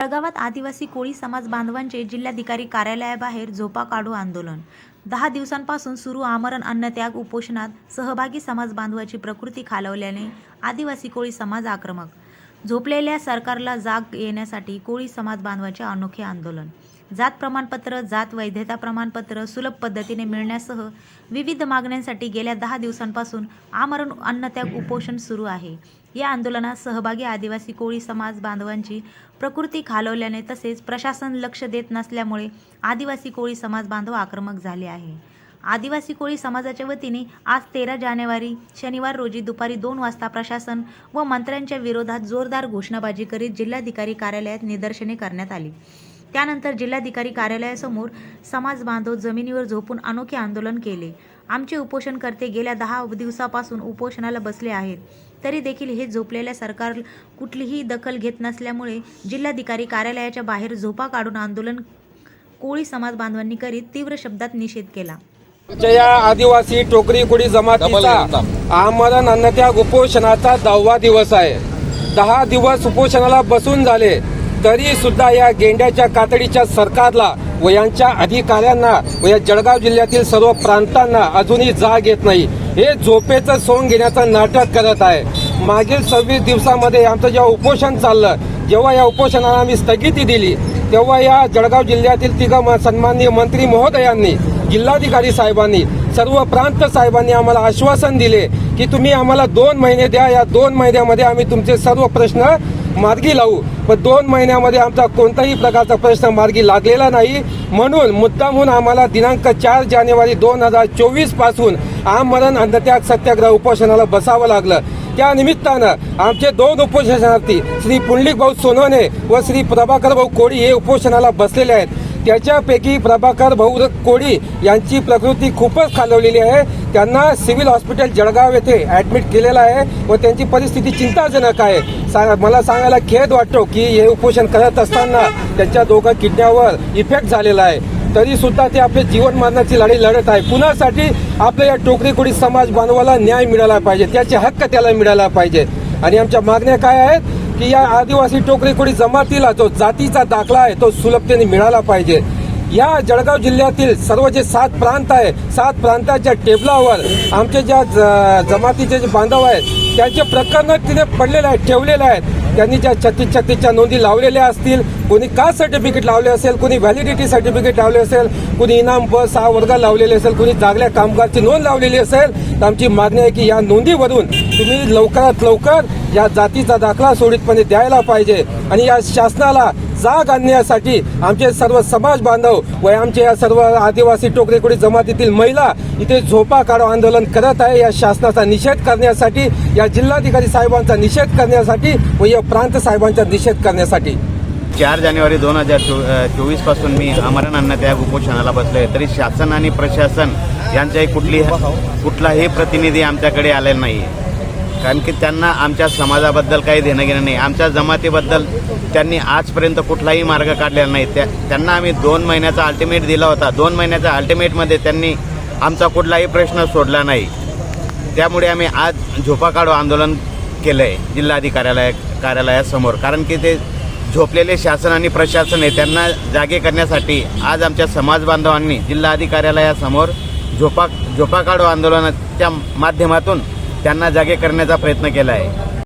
जळगावात आदिवासी कोळी समाज बांधवांचे जिल्हाधिकारी कार्यालयाबाहेर झोपा काढू आंदोलन. दहा दिवसांपासून सुरू आमरण अन्नत्याग उपोषणात सहभागी समाज बांधवाची प्रकृती खालवल्याने आदिवासी कोळी समाज आक्रमक झोपलेल्या सरकारला जाग येण्यासाठी कोळी समाज बांधवाचे अनोखे आंदोलन. जात प्रमाणपत्र जात वैधता प्रमाणपत्र सुलभ पद्धतीने मिळण्यासह विविध मागण्यांसाठी गेल्या दहा दिवसांपासून आमरण अन्नत्याग उपोषण सुरू आहे. या आंदोलनात सहभागी आदिवासी कोळी समाज बांधवांची प्रकृती खालवल्याने तसेच प्रशासन लक्ष देत नसल्यामुळे आदिवासी कोळी समाज बांधव आक्रमक झाले आहे. आदिवासी कोळी समाजाच्या वतीने आज तेरा जानेवारी शनिवार रोजी दुपारी दोन वाजता प्रशासन व मंत्र्यांच्या विरोधात जोरदार घोषणाबाजी करीत जिल्हाधिकारी कार्यालयात निदर्शने करण्यात आली. त्यानंतर जिल्हाधिकारी कार्यालयासमोर समाज बांधव जमिनीवर झोपून अनोखे आंदोलन केले. आमचे उपोषणकर्ते गेल्या दहा दिवसापासून उपोषणाला बसले आहेत. तरी देखील हे झोपलेल्या सरकार कुठलीही दखल घेत नसल्यामुळे जिल्हाधिकारी कार्यालयाच्या बाहेर झोपा काढून आंदोलन कोळी समाज बांधवांनी करीत तीव्र शब्दात निषेध केला. आमच्या या आदिवासी टोकरी कुडी जमातीचा आमरण अन्नत्याग उपोषणाचा दहावा दिवस आहे. दहा दिवस उपोषणाला बसून झाले तरी सुद्धा या गेंड्याच्या कातडीच्या सरकारला व यांच्या अधिकाऱ्यांना व या जळगाव जिल्ह्यातील सर्व प्रांतांना अजूनही जाग येत नाही. हे झोपेचं सोंग घेण्याचं नाटक करत आहे. मागील सव्वीस दिवसामध्ये आमचं जेव्हा उपोषण चाललं जेव्हा या उपोषणाला आम्ही स्थगिती दिली तेव्हा या जळगाव जिल्ह्यातील तिघ सन्माननीय मंत्री महोदयांनी जिल्हाधिकारी साहेबांनी सर्व प्रांत साहेबांनी आम्हाला आश्वासन दिले की तुम्ही आम्हाला दोन महिने द्या. या दोन महिन्यामध्ये आम्ही तुमचे सर्व प्रश्न मार्गी लावू. पण दोन महिन्यामध्ये आमचा कोणताही प्रकारचा प्रश्न मार्गी लागलेला नाही. म्हणून मुद्दामहून आम्हाला दिनांक चार जानेवारी दोन हजार चोवीसपासून आमरण अन्नत्याग सत्याग्रह उपोषणाला बसावं लागलं. त्या निमित्तानं आमचे दोन उपोषणार्थी श्री पुंडलिक भाऊ सोनवणे व श्री प्रभाकर भाऊ कोळी हे उपोषणाला बसलेले आहेत. त्याच्यापैकी प्रभाकर भाऊ कोळी यांची प्रकृती खूपच खालवलेली आहे. त्यांना सिव्हिल हॉस्पिटल जळगाव येथे ऍडमिट केलेलं आहे व त्यांची परिस्थिती चिंताजनक आहे. सा- मला सांगायला खेद वाटतो की हे उपोषण करत असताना त्यांच्या दोघं किडण्यावर इफेक्ट झालेला आहे. तरी सुद्धा ते आपले जीवन मारण्याची लढाई लढत आहे. पुण्यासाठी आपल्या या टोकरी समाज बांधवाला न्याय मिळाला पाहिजे. त्याचे हक्क त्याला मिळाला पाहिजे. आणि आमच्या मागण्या काय आहेत? की या आदिवासी टोकरी कोळी जमातीला जो जातीचा दाखला आहे तो सुलभतेने मिळाला पाहिजे. या जळगाव जिल्ह्यातील सर्व जे सात प्रांत आहे सात प्रांताच्या टेबलावर आमचे ज्या ज- जमातीचे जे बांधव आहेत त्यांचे प्रकरण तिथे पडलेले आहेत ठेवलेले आहेत. त्यांनी ज्या छत्तीस छत्तीसच्या नोंदी लावलेल्या असतील कोणी कास्ट सर्टिफिकेट लावले असेल कोणी व्हॅलिडिटी सर्टिफिकेट लावले असेल कोणी इनाम ब सहा वर्ग लावलेले असेल कोणी जागल्या कामगारची नोंद लावलेली असेल तर आमची मागणी आहे की या नोंदीवरून तुम्ही लवकरात लवकर या जातीचा दाखला सोडितपणे द्यायला पाहिजे. आणि या शासनाला जाग आणण्यासाठी आमचे सर्व समाज बांधव व आमचे या सर्व आदिवासी टोकरेकुडी जमातीतील महिला इथे झोपा काढो आंदोलन करत आहे. या शासनाचा निषेध करण्यासाठी या जिल्हाधिकारी साहेबांचा निषेध करण्यासाठी व या प्रांत साहेबांचा निषेध करण्यासाठी. चार जानेवारी दोन हजार चोवीसपासून मी आमरण अन्नत्याग उपोषणाला आहे तरी शासन आणि प्रशासन यांचाही कुठली कुठलाही प्रतिनिधी आमच्याकडे आलेला नाही कारण की त्यांना आमच्या समाजाबद्दल काही देणं घेणं नाही. आमच्या जमातीबद्दल त्यांनी आजपर्यंत कुठलाही मार्ग काढलेला नाही. त्या त्यांना आम्ही दोन महिन्याचा अल्टिमेट दिला होता. दोन महिन्याच्या अल्टिमेटमध्ये त्यांनी आमचा कुठलाही प्रश्न सोडला नाही. त्यामुळे आम्ही आज झोपा काढू आंदोलन केलं आहे जिल्हाधिकार्यालय कार्यालयासमोर. कारण की ते झोपलेले शासन आणि प्रशासन आहे. त्यांना जागे करण्यासाठी आज आमच्या समाज बांधवांनी जिल्हाधिकार्यालयासमोर झोपा झोपा काढू आंदोलनाच्या माध्यमातून त्यांना जागे करण्याचा प्रयत्न केला आहे